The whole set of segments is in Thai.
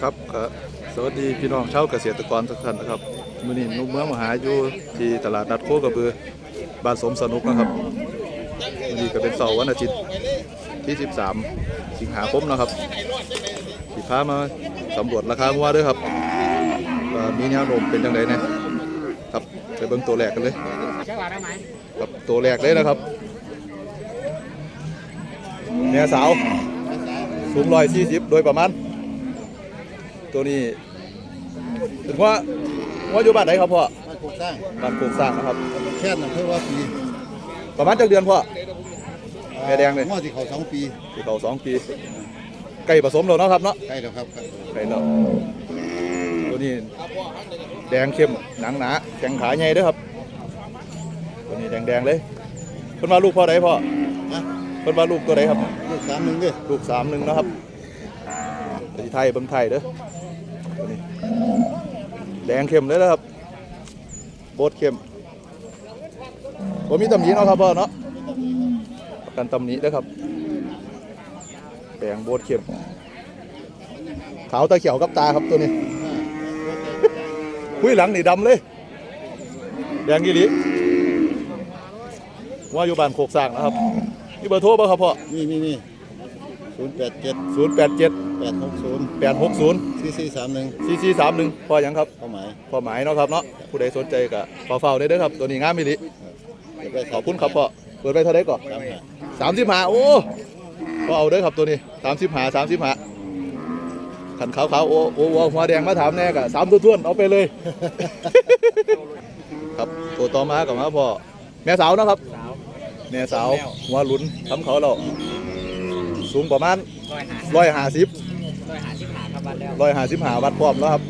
ครับก็สวัสดีพี่น้องชาวเกษตรกรทุกท่านนะครับมื้อนี้นุ่มเมืองมาหาอยู่ที่ตลาดนัดโคกระบือบ้านสมสนุกนะครับมื้อนี้ก็เป็นเสาร์วันอาทิตย์ที่ 13 สิงหาคมนะครับสิพามาสำรวจราคางัวเด้วยครับมีแนวโน้มเป็นจังไดนะครับไปเบิ่งตัวแรกกันเลยใช่ว่าได้ไหมครับตัวแรกเลยนะครับแม่สาวสูงร้อยสี่สิบโดยประมาณ ตัวนี้ถึงว่าว่าอยู่บ้านไหนครับพ่อมาโครงสร้างบ้านโคกสร้างนะครับแค่นั้นเพื่อว่าปีประมาณจักเดือนพ่อแม่แดงเลยงอที่เขาสองปีที่เขาสองปีไก่ผสมแล้วเนาะครับเนาะใกล้แล้วครับไก่แล้วตัวนี้แดงเข้มหนังหนาแข็งขาใหญ่เด้อครับ ตัวนี้แดงๆเลยเพิ่นว่าลูกพ่อใดพ่อนะเพิ่นว่าลูกตัวใดครับ ลูกสามหนึ่งเด้อลูกสามหนึ่งนะครับไปที่ไทยเบิ่งไทยเด้อตัวนี้ แดงเข้มเลยนะครับโบดเข้มผมมีตำหนิเนาะครับพ่อเนาะประกันตำหนิเด้อครับแดงโบดเข้มขาวตาเขียวกับตาครับตัวนี้คุยหลังนี่ดำเลย แดงกี่ลิว่าอยู่บ้านโคกสร้างนะครับนี่เบอร์โทรป่ะครับพ่อนี่นี่นี่ ศูนย์แปดเจ็ดศูนย์แปดเจ็ดแปดหกศูนย์แปดหกศูนย์สี่สี่สามหนึ่งซีซีสามหนึ่งพอยังครับเป้าหมายพอหมายเนาะครับเนาะผู้ใดสนใจก็ฝากเฝ้าได้เด้อครับ ตัวนี้งามมิลิเดี๋ยวไปขอบคุณครับพ่อเปิดไปเท่าไหร่ก่อนสามหาสามสิบห้าโอ้ก็เอาเด้อครับตัวนี้สามสิบห้าสามสิบห้าขันขาวๆโอ้โอ้โอ้หัวแดงมาถามแน่กะสามตัวท้วนเอาไปเลย ครับตัวต่อมากับมาพ่อแม่สาวเนาะครับสาวแม่สาวหัวหลุนทำเขาเรา สูงประมาณร้อยหาร้อยห้าสิบร้อยหาที่หาครับวันแล้วร้อยห้าสิบห้าวัดพร้อมแล้วครับ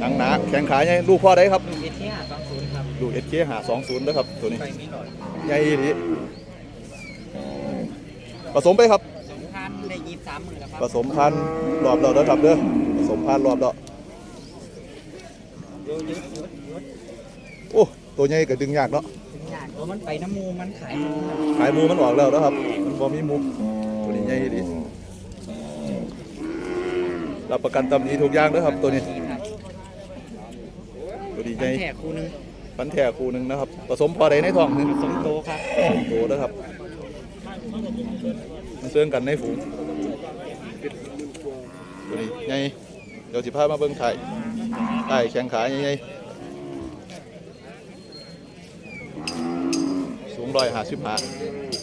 หนังหนาแข็งขาใหญ่ลูกพ่อได้ครับลูกเอทีห้าสองศูนย์ครับลูกเอสเคหาสองศูนย์นะครับตัวนี้ไปมีหลอดใหญ่ดีผสมไปครับ สองพันได้ยี่สิบสามหมื่นแล้วคผรับสมพันธุ์รอบเราเด้อครับเด้อผสมพันธุ์รอบเรายุดยุดยุดยุดโอ้ตัวใหญ่ก็ดึงยากเนาะ ถึงยากเพราะมันไปน้ำมูมันขายมูครับขายหมูมันออกแล้วนะครับ มันพอมีหมูตัวนี้ใหญ่ดีรับประกันตำหนิทุกอย่างเด้อครับ ตัวนี้ดีครับตัวนี้ใหพัญ่นแท้คู่หนึงพันธุ์แท้คู่หนึ่งนะครับ ผสมพอใดในท้องหนึงสมโตครับโตเด้อครับมันเสื่องกันในฝูงตัวนี้ใหญ่เดี๋ยวสิพามาเบิ่งไทยไทยแข้งขาใหญ่ๆสูง ร้อยห้าสิบห้า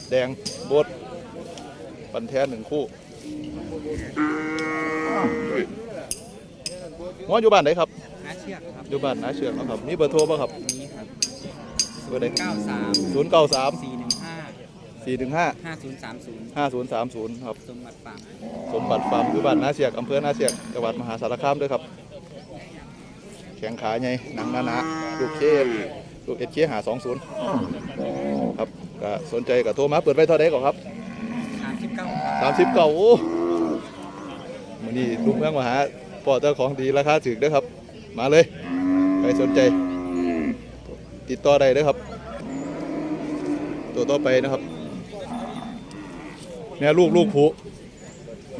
แดงโบดปันแท้หนึ่งคู่ง้ออยู่บ้านไหนครับหาเชือกครับอยู่บ้านนาเชือกเนาะครับมีเบอร์โทรป่ะครับนี้ครับเบอร์ใดเก้าสามศูนย์เก้าสามสี่หนึ่งห้าสี่ถึงห้าห้าศูนย์สามศูนย์ห้าศูนย์สามศูนย์ครับสมบัติฟาร์มสมบัติฟาร์มคือบ้านนาเสียกอำเภอนาเสียกจังหวัดมหาสารคามด้วยครับแข็งขาใหญ่หนังหนาๆลูกเคลูกเอชเคหาสองศูนย์ ครับก็สนใจก็โทรมาเปิดไว้เท่าไดก่อนครับสามสิบเก้าสามสิบเก้าโอ้มือนี้ลุงเมืองมาหาปอเจ้าของดีราคาถึกเด้อครับ มาเลยใครสนใจ ติดต่อได้เด้อครับ ตัวต่อไปนะครับแม่ลูกลูกผู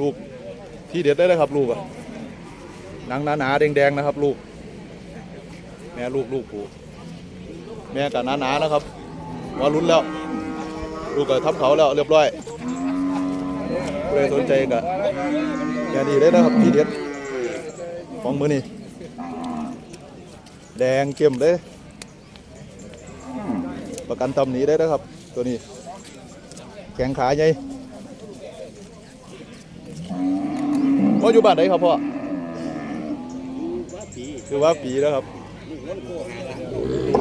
ลูกที่เด็ดได้เลยครับ ลูกอะหนังหนาๆแดงๆนะครับ ลูก แม่ลูกลูกผูแม่กับหนาๆนะครับ ว่าลุ้นแล้วลูกก็ทับเขาแล้วเรียบร้อยใครสนใจก็อย่ดีเลยนะครับทีเด็ดของมือนี่แดงเข้มเลยประกันตำหนีได้นะครับ ตัวนี้ แข็งขาใหญ่พ่ออยู่บ้านไหนครับพ่อคือว่าปีแล้วครับ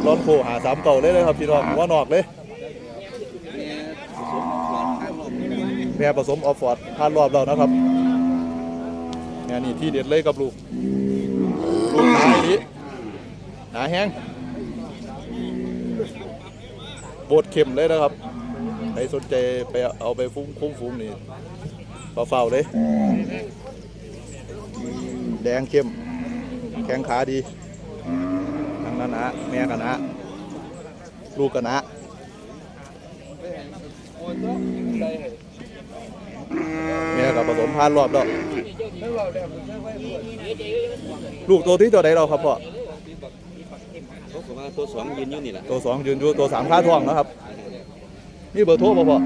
ร้อนโคหาสามเก่าเลยเลยครับพี่น้องว่านอกเลย แม่ผสมออฟฟอร์ดผ่านรอบแล้วนะครับแม่นี่ที่เด็ดเลยกับลูก ลูกหนาอีหลีหนาแห้งโบดเข็มเลยนะครับใครสนใจไปเอาไปฟุ้งคุ้มฟุ้งนี่เฝ้าๆเลย แดงเข้ม แข้งขาดีทั้งนั้นนะแม่กันนะ ลูกกันนะ แม่กับผสมผ่านรอบแล้ว ลูกตัวที่ตัวใดเราครับพ่อ เขาบอกว่าตัวสองยืนอยู่นี่แหละตัวสองยืนอยู่ตัวสามค่าทองนะครับ นี่เบอร์โทรบ่พ่อ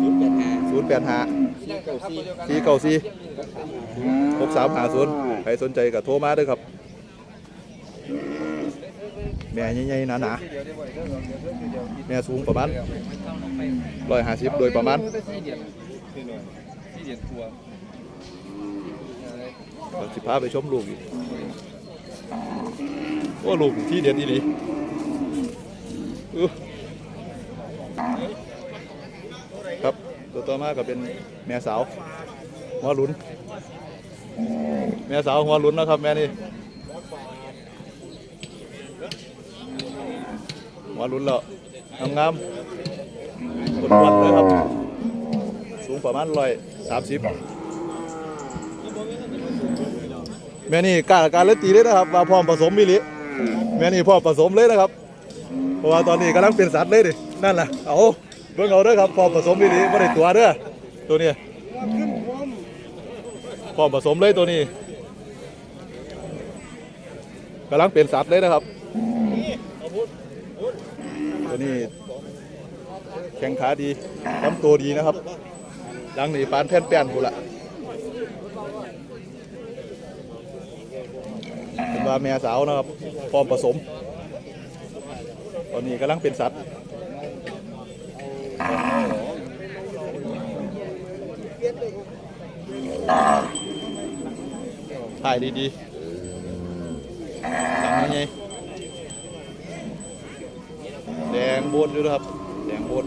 ศูนย์แปดห้าศูนย์แปดห้า สี่เก้าสี่สี่เก้าสี่หกสามห้าศูนย์ใครสนใจก็โทรมาเด้วยครับ แม่ใหญ่ๆหนาๆแม่สูงประมาณร้อยห้าสิบโดยประมาณ ก็สิพาไปชมลูกอีกโอ้ลูกที่เด็ดดีครับตัวต่อมาก็เป็นแม่สาวหัวหลุนแม่สาวหัวหลุนนะครับแม่นี่หัวหลุนแล้วงามๆอ้วนๆเลยครับ สูงประมาณร้อยสามสิบแม่นี่กล้าการเลตีเลยนะครับว่าพร้อมผสมมิลิแม่นี่พร้อมผสมเลยนะครับเพราะว่าตอนนี้กำลังเป็นสัตว์เลยดินั่นแหละเอาเบิ่งเอาเด้อครับพร้อมผสมมิลิไม่ได้ตัวเด้อตัวนี้พร้อมผสมเลยตัวนี้กำลังเป็นสัตว์เลยนะครับตัวนี้แข้งขาดีลำตัวดีนะครับ ดังนี่ปานแผ่นแป้นกูละเป็นว่าแม่สาวนะครับพร้อมผสม ตอนนี้กำลังเป็นสัตว์ถ่ายดีๆดังยังไงแดงโบนอยู่นะครับ แดงโบน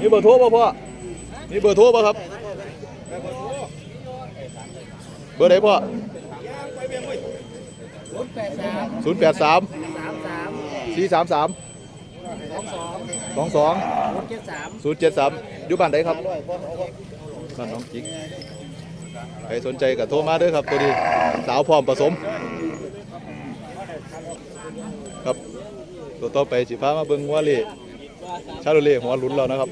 นี่เบอร์โทรป่ะพ่อนี่เบอร์โทรป่ะครับ เบอร์ไหนพ่อศูนย์แปดสามสี่สามสามสองสองศูนย์เจ็ดสามอยู่บ้านไหนครับบ้านน้องจิกใครสนใจก็โทรมาด้อครับตัวนี้สาวพร้อมผสม ครับตัวต่อไปสิพามาเบิ่งหัวเล่ ชาโลเล่หัวหลุนแล้วนะครับ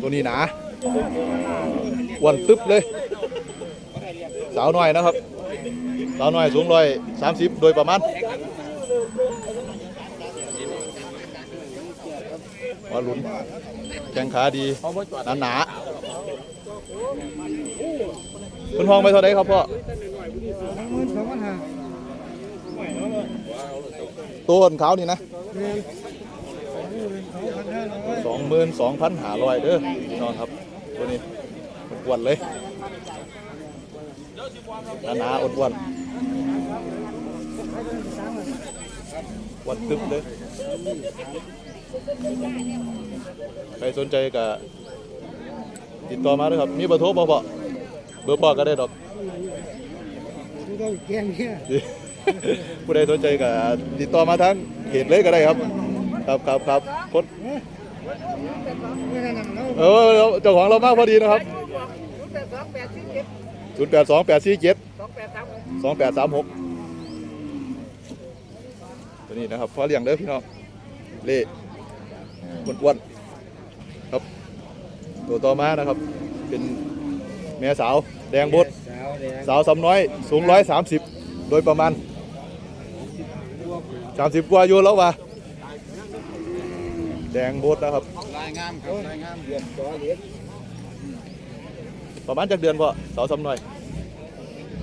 ตัวนี้หนาอ้วนตึ๊บเลย สาวน้อยนะครับ สาวน้อยสูงร้อยสามสิบโดยประมาณว่าหลุนแข้งขาดีหนาหนาคุณห้องไปเท่าไหรครับพ่อตัวขนขาวนี่นะ สองหมื่นสองพันหาร้อยเด้อพี่น้องครับ ตัวนี้อ้วนๆเลยหนาหนาๆอ้วนๆวันตึ๊บเลยใครสนใจก็ติดต่อมาด้วยครับ มีเบอร์โทรบ่พอเบอร์ปอก็ได้ดอกต้องแกงเนี่ยผู้ใดสนใจก็ติดต่อมาทางเพจเลยก็ได้ครับ ครับครับครับกดไม่ได้นั่งแล้วเออเจ้าของเรามากพอดีนะครับศูนย์แปดสองแปดสี่เจ็ดสองแปดสามหกตัวนี้นะครับพอเลี้ยงเด้อพี่น้องเล่อ้วนๆครับ ตัวต่อมานะครับ เป็นแม่สาวแดงบดสาวแดงสาวสำน้อย สูงร้อยสามสิบโดยประมาณสามสิบกว่าอยู่แล้ววะ แดงบดนะครับรายงามครับรายงามเดือนต่อเดือนประมาณจากเดือนพอสาวสำน้อย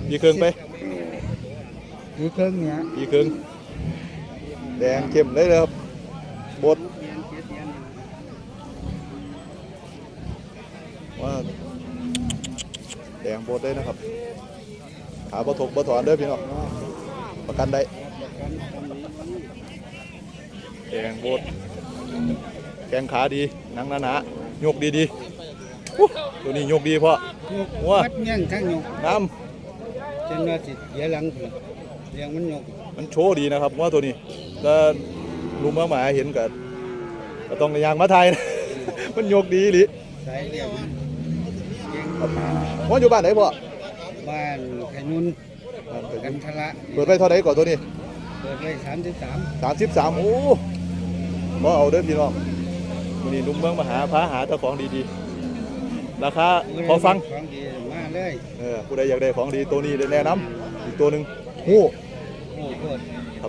ปีครึ่งไปมีเครื่องเนี่ยปีครึ่งแดงเข้มเลยนะครับบดว่าแดงบดเลยนะครับ ขาบถกบถอนเด้อพี่น้องประกันได้แดงบด แกงขาดีหนังหนาๆยกดีๆอู้ตัวนี้ยกดีพ่อยกว้าวัดเงี้ยงทั้งยกน้จนว่าสิเสียหลังถึงเลี้ยงมันยกำมันโชว์ดีนะครับว่าตัวนี้ถ้าลุงมาหมาเห็นก็ก็ต้องยางมาไทยนะ มันยกดีหรือสายเลี้ยงเลี้ยงว่าอยู่บ้านไหนพ่อบ้านขนุนกันทละเปิดไปเท่าไหร่ก่อนตัวนี้เปิดเลยสามสิบสาม สามสิบสามโอ้ บ่เอาเด้อพี่น้องมื้อนี้หนุ่มเมืองมาหาพาหาเจ้าของดีๆ ราคาพอฟัง ของดีมาเลยเออผู้ใดอยากได้ของดีตัวนี้ได้แนะนำอีกตัวหนึงฮู้โอ้โห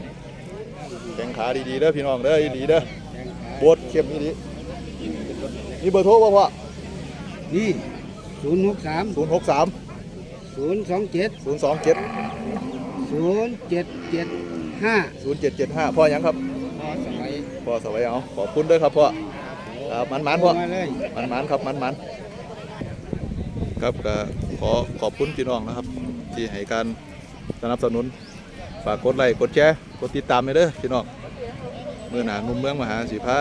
แข้งขาดีๆเด้อพี่น้องเด้ออีหลีเด้อแข้งขาโบดเข้มอีหลีมีเบอร์โทรบ่พ่อนี่ศูนย์หกสาม063ศูนย์สองเจ็ด027ศูนย์เจ็ดเจ็ดห้า0775พ่อหยังครับพอสมัย พ่อสวัยเอาขอบคุณด้อครับพ่อครับมันๆพ่อมันมันๆครับมันมันๆครับก็ขอขอบคุณพี่น้องนะครับ ที่ให้การสนับสนุนฝากกดไลค์กดแชร์กดติดตามไปเด้อพี่น้องเมื่อหนานุ่มเมืองมหาสีพระ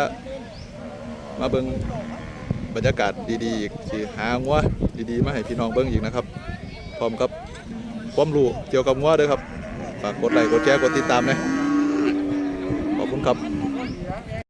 มาเบิ่งบรรยากาศดีๆอีกสิหางัวดีๆมาให้พี่น้องเบิ่งอีกนะครับ พร้อมกับความรู้เกี่ยวกับงัวด้อครับฝากกดไลค์กดแชร์กดติดตามนะขอบคุณครับ